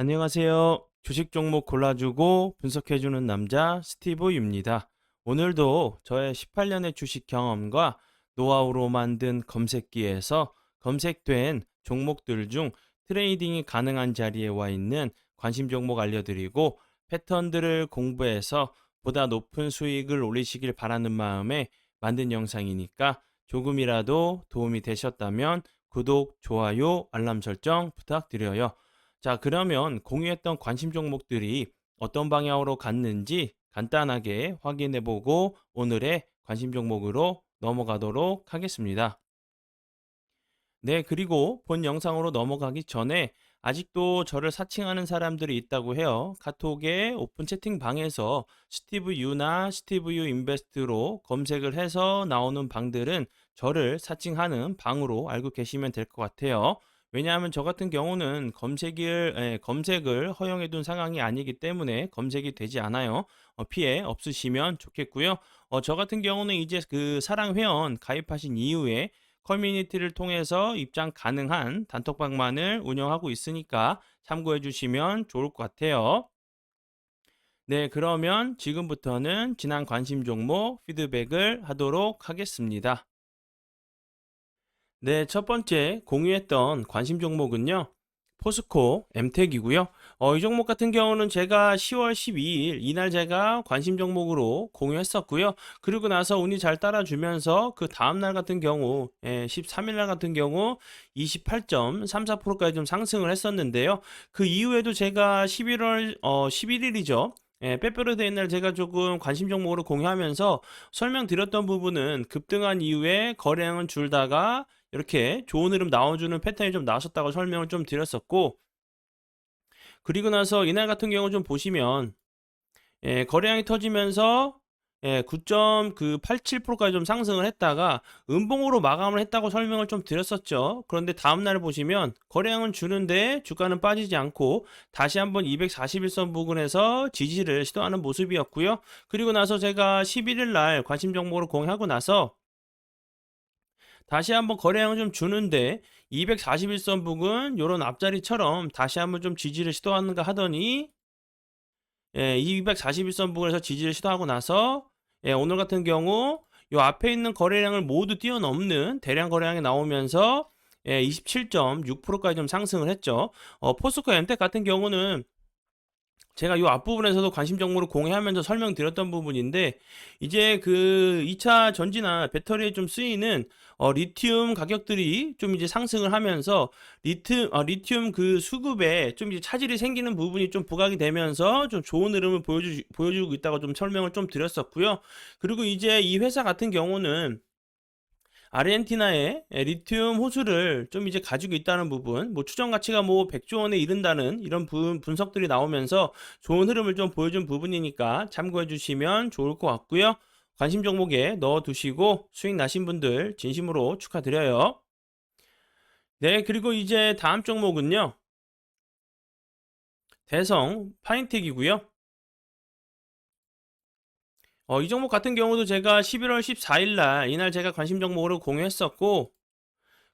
안녕하세요. 주식 종목 골라주고 분석해주는 남자 스티브입니다. 오늘도 저의 18년의 주식 경험과 노하우로 만든 검색기에서 검색된 종목들 중 트레이딩이 가능한 자리에 와 있는 관심 종목 알려드리고 패턴들을 공부해서 보다 높은 수익을 올리시길 바라는 마음에 만든 영상이니까 조금이라도 도움이 되셨다면 구독, 좋아요, 알람 설정 부탁드려요. 자, 그러면 공유했던 관심 종목들이 어떤 방향으로 갔는지 간단하게 확인해 보고 오늘의 관심 종목으로 넘어가도록 하겠습니다. 네, 그리고 본 영상으로 넘어가기 전에 아직도 저를 사칭하는 사람들이 있다고 해요. 카톡의 오픈 채팅방에서 스티브 유나 스티브 유 인베스트로 검색을 해서 나오는 방들은 저를 사칭하는 방으로 알고 계시면 될 것 같아요. 왜냐하면 저 같은 경우는 검색을, 예, 검색을 허용해 둔 상황이 아니기 때문에 검색이 되지 않아요. 어, 피해 없으시면 좋겠고요. 어, 저 같은 경우는 이제 그 사랑 회원 가입하신 이후에 커뮤니티를 통해서 입장 가능한 단톡방만을 운영하고 있으니까 참고해 주시면 좋을 것 같아요. 네, 그러면 지금부터는 지난 관심 종목 피드백을 하도록 하겠습니다. 네, 첫 번째 공유했던 관심 종목은요. 포스코 엠텍이고요. 어, 이 종목 같은 경우는 제가 10월 12일 이날 제가 관심 종목으로 공유했었고요. 그리고 나서 운이 잘 따라주면서 그 다음 날 같은 경우 예, 13일 날 같은 경우 28.34%까지 좀 상승을 했었는데요. 그 이후에도 제가 11월 어 11일이죠. 예, 빼빼로 데이 날 제가 조금 관심 종목으로 공유하면서 설명드렸던 부분은 급등한 이후에 거래량은 줄다가 이렇게 좋은 흐름 나와주는 패턴이 좀 나왔었다고 설명을 좀 드렸었고 그리고 나서 이날 같은 경우 좀 보시면 예, 거래량이 터지면서 예, 9.87%까지 좀 상승을 했다가 음봉으로 마감을 했다고 설명을 좀 드렸었죠. 그런데 다음 날 보시면 거래량은 주는데 주가는 빠지지 않고 다시 한번 241선 부근에서 지지를 시도하는 모습이었고요. 그리고 나서 제가 11일 날 관심 정보를 공유하고 나서 다시 한번 거래량을 좀 주는데 241선 부근 요런 앞자리처럼 다시 한번 좀 지지를 시도하는가 하더니 예, 241선 부근에서 지지를 시도하고 나서 예, 오늘 같은 경우 요 앞에 있는 거래량을 모두 뛰어넘는 대량 거래량이 나오면서 예, 27.6%까지 좀 상승을 했죠. 어, 포스코 엠텍 같은 경우는 제가 이 앞부분에서도 관심 정보를 공유하면서 설명드렸던 부분인데 이제 그 2차 전지나 배터리에 좀 쓰이는 어, 리튬 가격들이 좀 이제 상승을 하면서 리튬 어, 리튬 그 수급에 좀 이제 차질이 생기는 부분이 좀 부각이 되면서 좀 좋은 흐름을 보여주 보여주고 있다고 좀 설명을 좀 드렸었고요. 그리고 이제 이 회사 같은 경우는 아르헨티나에 리튬 호수를 좀 이제 가지고 있다는 부분, 뭐 추정 가치가 뭐 100조 원에 이른다는 이런 분, 분석들이 나오면서 좋은 흐름을 좀 보여준 부분이니까 참고해 주시면 좋을 것 같고요. 관심 종목에 넣어 두시고 수익 나신 분들 진심으로 축하드려요. 네, 그리고 이제 다음 종목은요. 대성 파인텍이고요. 어, 이 종목 같은 경우도 제가 11월 14일 날 이날 제가 관심 종목으로 공유했었고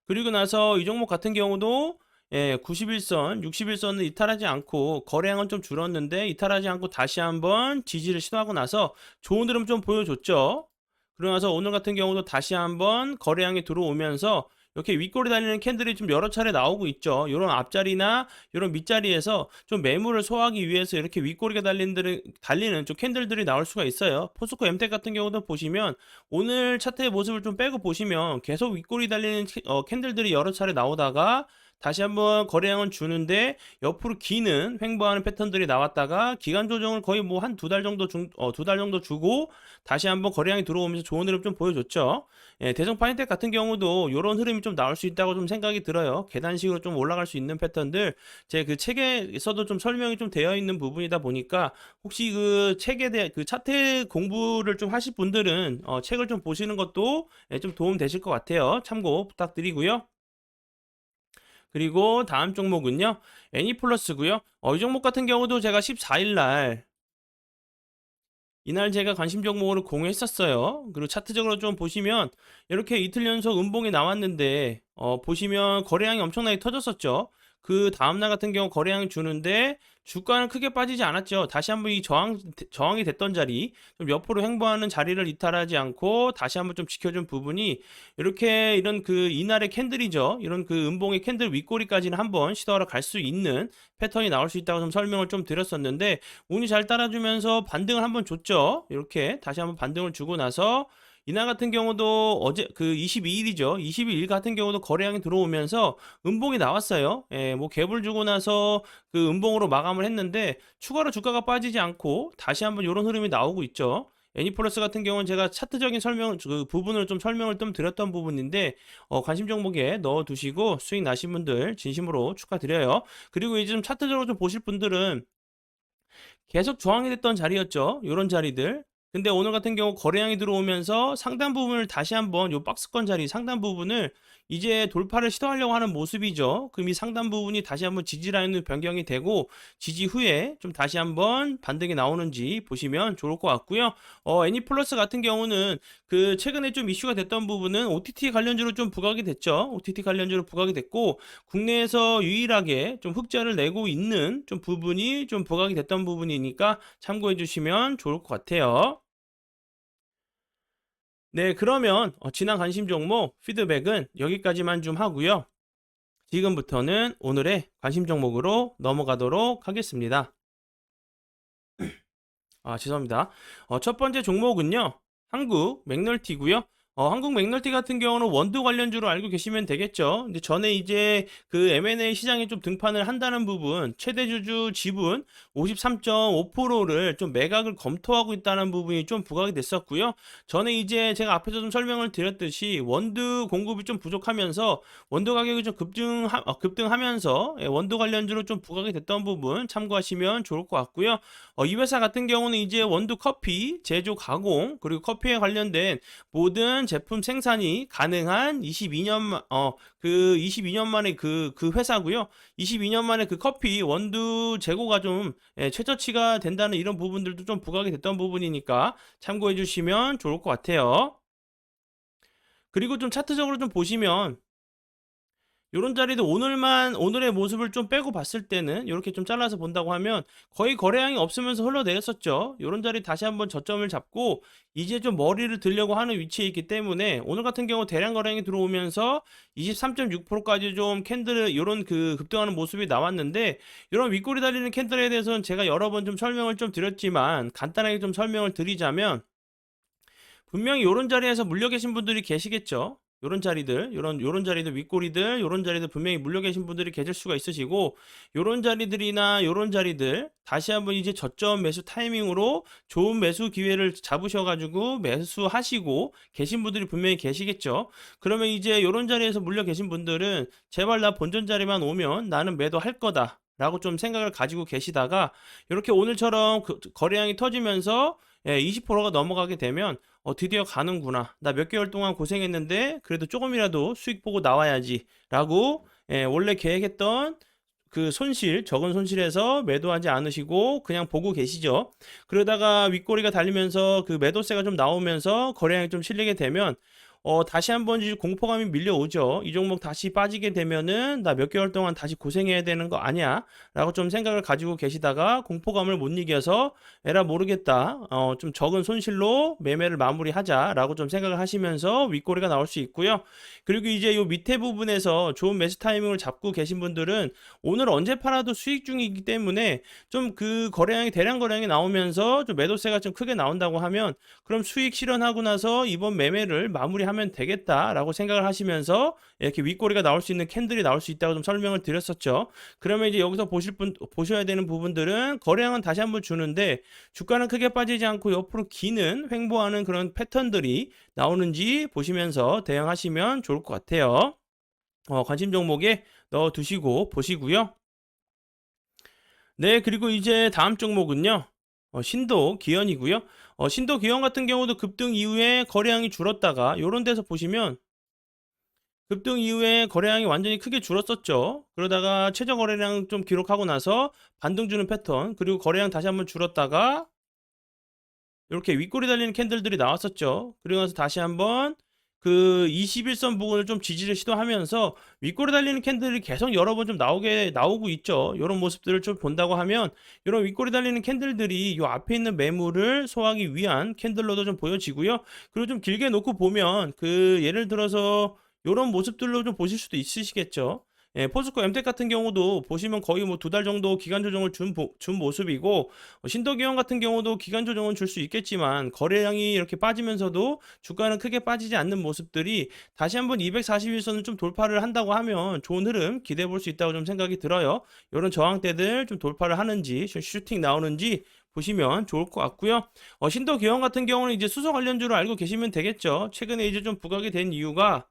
그리고 나서 이 종목 같은 경우도 예, 91선, 61선을 이탈하지 않고 거래량은 좀 줄었는데 이탈하지 않고 다시 한번 지지를 시도하고 나서 좋은 흐름 좀 보여줬죠. 그러고 나서 오늘 같은 경우도 다시 한번 거래량이 들어오면서 이렇게 윗골이 달리는 캔들이 좀 여러 차례 나오고 있죠. 이런 앞자리나 이런 밑자리에서 좀 매물을 소화하기 위해서 이렇게 윗골이가 달리는, 달리는 좀 캔들들이 나올 수가 있어요. 포스코 엠텍 같은 경우도 보시면 오늘 차트의 모습을 좀 빼고 보시면 계속 윗골이 달리는 어, 캔들들이 여러 차례 나오다가 다시 한번 거래량은 주는데 옆으로 기는 횡보하는 패턴들이 나왔다가 기간 조정을 거의 뭐 한 두 달 정도 중, 어, 두 달 정도 주고 다시 한번 거래량이 들어오면서 좋은 흐름 좀 보여줬죠. 예, 대성 파인텍 같은 경우도 이런 흐름이 좀 나올 수 있다고 좀 생각이 들어요. 계단식으로 좀 올라갈 수 있는 패턴들 제 그 책에서도 좀 설명이 좀 되어 있는 부분이다 보니까 혹시 그 책에 대한 그 차트 공부를 좀 하실 분들은 어, 책을 좀 보시는 것도 예, 좀 도움 되실 것 같아요. 참고 부탁드리고요. 그리고 다음 종목은요. 애니플러스고요. 어, 이 종목 같은 경우도 제가 14일 날 이날 제가 관심 종목으로 공유했었어요. 그리고 차트적으로 좀 보시면 이렇게 이틀 연속 음봉이 나왔는데 어, 보시면 거래량이 엄청나게 터졌었죠. 그 다음날 같은 경우 거래량이 주는데 주가는 크게 빠지지 않았죠. 다시 한번 이 저항, 저항이 됐던 자리, 좀 옆으로 횡보하는 자리를 이탈하지 않고 다시 한번 좀 지켜준 부분이 이렇게 이런 그 이날의 캔들이죠. 이런 그 음봉의 캔들 윗꼬리까지는 한번 시도하러 갈 수 있는 패턴이 나올 수 있다고 좀 설명을 좀 드렸었는데 운이 잘 따라주면서 반등을 한번 줬죠. 이렇게 다시 한번 반등을 주고 나서 이날 같은 경우도 어제 그 22일이죠. 22일 같은 경우도 거래량이 들어오면서 음봉이 나왔어요. 예, 뭐 갭을 주고 나서 그 음봉으로 마감을 했는데 추가로 주가가 빠지지 않고 다시 한번 이런 흐름이 나오고 있죠. 애니플러스 같은 경우는 제가 차트적인 설명 그 부분을 좀 설명을 좀 드렸던 부분인데 어, 관심 종목에 넣어 두시고 수익 나신 분들 진심으로 축하드려요. 그리고 이제 좀 차트적으로 좀 보실 분들은 계속 저항이 됐던 자리였죠. 이런 자리들. 근데 오늘 같은 경우 거래량이 들어오면서 상단 부분을 다시 한번 요 박스권 자리 상단 부분을 이제 돌파를 시도하려고 하는 모습이죠. 그럼 이 상단 부분이 다시 한번 지지 라인으로 변경이 되고 지지 후에 좀 다시 한번 반등이 나오는지 보시면 좋을 것 같고요. 어, 애니플러스 같은 경우는 그 최근에 좀 이슈가 됐던 부분은 OTT 관련주로 좀 부각이 됐죠. OTT 관련주로 부각이 됐고 국내에서 유일하게 좀 흑자를 내고 있는 좀 부분이 좀 부각이 됐던 부분이니까 참고해 주시면 좋을 것 같아요. 네, 그러면 어, 지난 관심 종목 피드백은 여기까지만 좀 하고요. 지금부터는 오늘의 관심 종목으로 넘어가도록 하겠습니다. 아, 죄송합니다. 어, 첫 번째 종목은요. 한국 맥널티고요. 어, 한국 맥널티 같은 경우는 원두 관련주로 알고 계시면 되겠죠. 근데 전에 이제 그 M&A 시장에 좀 등판을 한다는 부분, 최대 주주 지분 53.5%를 좀 매각을 검토하고 있다는 부분이 좀 부각이 됐었고요. 전에 이제 제가 앞에서 좀 설명을 드렸듯이 원두 공급이 좀 부족하면서 원두 가격이 좀 급등 어, 급등하면서 예, 원두 관련주로 좀 부각이 됐던 부분 참고하시면 좋을 것 같고요. 어, 이 회사 같은 경우는 이제 원두 커피 제조 가공 그리고 커피에 관련된 모든 제품 생산이 가능한 22년 어그 22년 만에 그그 회사고요. 22년 만에 그 커피 원두 재고가 좀 예, 최저치가 된다는 이런 부분들도 좀 부각이 됐던 부분이니까 참고해 주시면 좋을 것 같아요. 그리고 좀 차트적으로 좀 보시면 요런 자리도 오늘만 오늘의 모습을 좀 빼고 봤을 때는 이렇게 좀 잘라서 본다고 하면 거의 거래량이 없으면서 흘러내렸었죠. 요런 자리 다시 한번 저점을 잡고 이제 좀 머리를 들려고 하는 위치에 있기 때문에 오늘 같은 경우 대량 거래량이 들어오면서 23.6%까지 좀 캔들 요런 그 급등하는 모습이 나왔는데 이런 윗꼬리 달리는 캔들에 대해서는 제가 여러 번 좀 설명을 좀 드렸지만 간단하게 좀 설명을 드리자면 분명히 요런 자리에서 물려 계신 분들이 계시겠죠. 요런 자리들, 요런 요런 자리들 윗꼬리들, 요런 자리들 분명히 물려 계신 분들이 계실 수가 있으시고 요런 자리들이나 요런 자리들 다시 한번 이제 저점 매수 타이밍으로 좋은 매수 기회를 잡으셔 가지고 매수하시고 계신 분들이 분명히 계시겠죠. 그러면 이제 요런 자리에서 물려 계신 분들은 제발 나 본전 자리만 오면 나는 매도할 거다. 라고 좀 생각을 가지고 계시다가 이렇게 오늘처럼 그 거래량이 터지면서 예, 20%가 넘어가게 되면 어, 드디어 가는구나. 나 몇 개월 동안 고생했는데 그래도 조금이라도 수익 보고 나와야지. 라고 예, 원래 계획했던 그 손실, 적은 손실에서 매도하지 않으시고 그냥 보고 계시죠. 그러다가 윗꼬리가 달리면서 그 매도세가 좀 나오면서 거래량이 좀 실리게 되면 어, 다시 한번 공포감이 밀려오죠. 이 종목 다시 빠지게 되면은 나 몇 개월 동안 다시 고생해야 되는 거 아니야? 라고 좀 생각을 가지고 계시다가 공포감을 못 이겨서 에라 모르겠다. 어, 좀 적은 손실로 매매를 마무리하자. 라고 좀 생각을 하시면서 윗꼬리가 나올 수 있고요. 그리고 이제 요 밑에 부분에서 좋은 매수 타이밍을 잡고 계신 분들은 오늘 언제 팔아도 수익 중이기 때문에 좀 그 거래량이 대량 거래량이 나오면서 좀 매도세가 좀 크게 나온다고 하면 그럼 수익 실현하고 나서 이번 매매를 마무리하면 하면 되겠다라고 생각을 하시면서 이렇게 윗꼬리가 나올 수 있는 캔들이 나올 수 있다고 좀 설명을 드렸었죠. 그러면 이제 여기서 보실 분 보셔야 되는 부분들은 거래량은 다시 한번 주는데 주가는 크게 빠지지 않고 옆으로 기는 횡보하는 그런 패턴들이 나오는지 보시면서 대응하시면 좋을 것 같아요. 어, 관심 종목에 넣어 두시고 보시고요. 네, 그리고 이제 다음 종목은요. 어, 신도 기현이고요. 어, 신도 기현 같은 경우도 급등 이후에 거래량이 줄었다가 요런 데서 보시면 급등 이후에 거래량이 완전히 크게 줄었었죠. 그러다가 최저 거래량 좀 기록하고 나서 반등 주는 패턴 그리고 거래량 다시 한번 줄었다가 이렇게 윗꼬리 달리는 캔들들이 나왔었죠. 그리고 나서 다시 한번 그 21선 부분을 좀 지지를 시도하면서 윗골에 달리는 캔들이 계속 여러 번 좀 나오게 나오고 있죠. 이런 모습들을 좀 본다고 하면 이런 윗골에 달리는 캔들들이 이 앞에 있는 매물을 소화하기 위한 캔들로도 좀 보여지고요. 그리고 좀 길게 놓고 보면 그 예를 들어서 이런 모습들로 좀 보실 수도 있으시겠죠. 예, 포스코 엠텍 같은 경우도 보시면 거의 뭐 두 달 정도 기간 조정을 준, 보- 준 모습이고 어, 신도기형 같은 경우도 기간 조정은 줄 수 있겠지만 거래량이 이렇게 빠지면서도 주가는 크게 빠지지 않는 모습들이 다시 한번 241선을 좀 돌파를 한다고 하면 좋은 흐름 기대해 볼 수 있다고 좀 생각이 들어요. 이런 저항대들 좀 돌파를 하는지 좀 슈팅 나오는지 보시면 좋을 것 같고요. 어, 신도 기형 같은 경우는 이제 수소 관련주로 알고 계시면 되겠죠. 최근에 이제 좀 부각이 된 이유가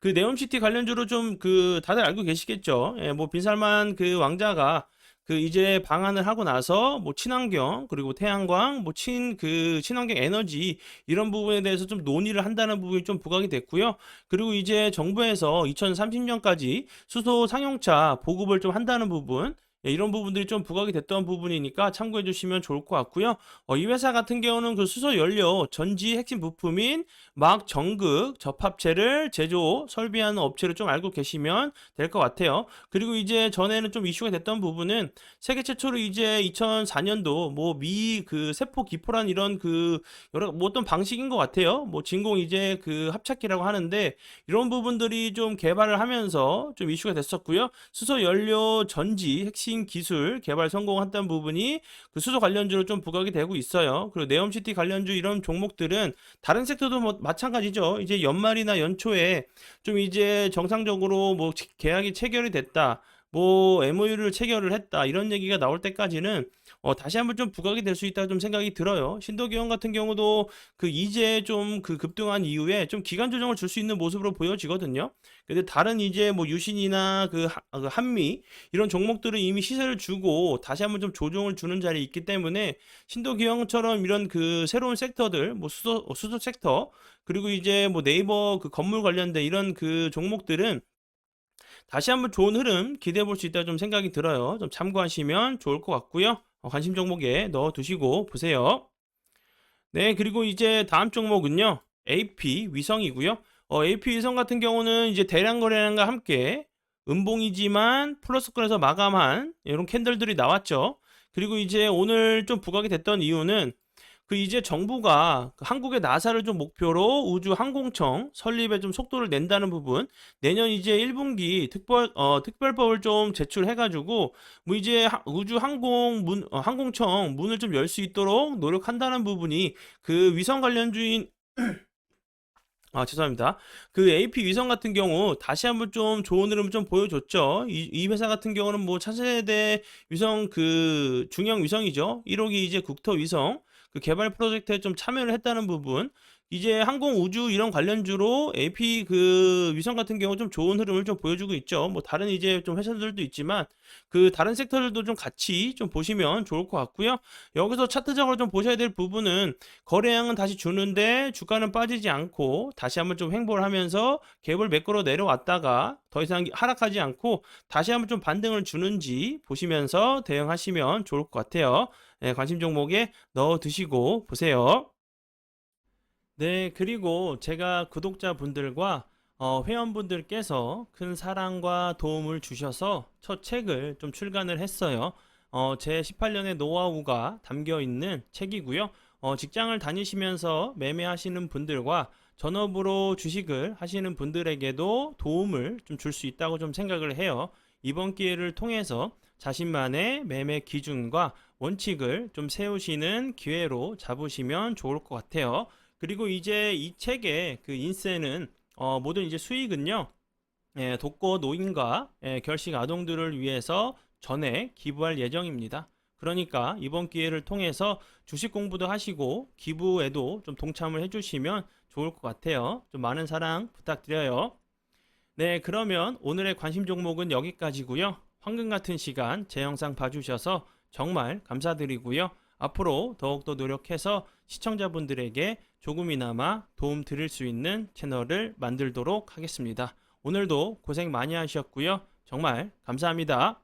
그 네옴시티 관련주로 좀 그 다들 알고 계시겠죠. 예, 뭐 빈살만 그 왕자가 그 이제 방한을 하고 나서 뭐 친환경 그리고 태양광 뭐 친 그 친환경 에너지 이런 부분에 대해서 좀 논의를 한다는 부분이 좀 부각이 됐고요. 그리고 이제 정부에서 2030년까지 수소 상용차 보급을 좀 한다는 부분 예, 이런 부분들이 좀 부각이 됐던 부분이니까 참고해 주시면 좋을 것 같고요. 어, 이 회사 같은 경우는 그 수소 연료 전지 핵심 부품인 막 전극 접합체를 제조 설비하는 업체를 좀 알고 계시면 될 것 같아요. 그리고 이제 전에는 좀 이슈가 됐던 부분은 세계 최초로 이제 2004년도 뭐 미 그 세포 기포란 이런 그 여러 뭐 어떤 방식인 것 같아요. 뭐 진공 이제 그 합착기라고 하는데 이런 부분들이 좀 개발을 하면서 좀 이슈가 됐었고요. 수소 연료 전지 핵심 기술 개발 성공했던 부분이 그 수소 관련주로 좀 부각이 되고 있어요. 그리고 네옴시티 관련주 이런 종목들은 다른 섹터도 뭐 마찬가지죠. 이제 연말이나 연초에 좀 이제 정상적으로 뭐 치- 계약이 체결이 됐다. 뭐 MOU를 체결을 했다. 이런 얘기가 나올 때까지는 어, 다시 한번 좀 부각이 될 수 있다 좀 생각이 들어요. 신도기형 같은 경우도 그 이제 좀 그 급등한 이후에 좀 기간 조정을 줄 수 있는 모습으로 보여지거든요. 근데 다른 이제 뭐 유신이나 그 하- 그 한미 이런 종목들은 이미 시세를 주고 다시 한번 좀 조정을 주는 자리에 있기 때문에 신도기형처럼 이런 그 새로운 섹터들 뭐 수소 어, 수소 섹터 그리고 이제 뭐 네이버 그 건물 관련된 이런 그 종목들은 다시 한번 좋은 흐름 기대해 볼 수 있다 좀 생각이 들어요. 좀 참고하시면 좋을 것 같고요. 어, 관심 종목에 넣어 두시고 보세요. 네, 그리고 이제 다음 종목은요. AP 위성이고요. 어, AP 위성 같은 경우는 이제 대량 거래량과 함께 음봉이지만 플러스권에서 마감한 이런 캔들들이 나왔죠. 그리고 이제 오늘 좀 부각이 됐던 이유는 그 이제 정부가 그 한국의 나사를 좀 목표로 우주 항공청 설립에 좀 속도를 낸다는 부분 내년 이제 1분기 특별 어 특별법을 좀 제출해 가지고 뭐 이제 하- 우주 항공 문 어, 항공청 문을 좀 열 수 있도록 노력한다는 부분이 그 위성 관련주인 아, 죄송합니다. 그 AP 위성 같은 경우 다시 한번 좀 좋은 흐름 좀 보여줬죠. 이, 이 회사 같은 경우는 뭐 차세대 위성 그 중형 위성이죠. 1호기 이제 국토 위성 그 개발 프로젝트에 좀 참여를 했다는 부분. 이제 항공 우주 이런 관련주로 AP 그 위성 같은 경우 좀 좋은 흐름을 좀 보여주고 있죠. 뭐 다른 이제 좀 회사들도 있지만 그 다른 섹터들도 좀 같이 좀 보시면 좋을 것 같고요. 여기서 차트적으로 좀 보셔야 될 부분은 거래량은 다시 주는데 주가는 빠지지 않고 다시 한번 좀 횡보를 하면서 갭을 매끄러 내려왔다가 더 이상 하락하지 않고 다시 한번 좀 반등을 주는지 보시면서 대응하시면 좋을 것 같아요. 네, 관심 종목에 넣어 두시고 보세요. 네, 그리고 제가 구독자분들과 어, 회원분들께서 큰 사랑과 도움을 주셔서 첫 책을 좀 출간을 했어요. 어, 제 18년의 노하우가 담겨 있는 책이고요. 어, 직장을 다니시면서 매매하시는 분들과 전업으로 주식을 하시는 분들에게도 도움을 좀 줄 수 있다고 좀 생각을 해요. 이번 기회를 통해서 자신만의 매매 기준과 원칙을 좀 세우시는 기회로 잡으시면 좋을 것 같아요. 그리고 이제 이 책의 그 인세는 어, 모든 이제 수익은요. 예, 독거 노인과 예, 결식 아동들을 위해서 전액 기부할 예정입니다. 그러니까 이번 기회를 통해서 주식 공부도 하시고 기부에도 좀 동참을 해주시면 좋을 것 같아요. 좀 많은 사랑 부탁드려요. 네, 그러면 오늘의 관심 종목은 여기까지고요. 황금 같은 시간 제 영상 봐주셔서 정말 감사드리고요. 앞으로 더욱더 노력해서 시청자분들에게 조금이나마 도움 드릴 수 있는 채널을 만들도록 하겠습니다. 오늘도 고생 많이 하셨고요. 정말 감사합니다.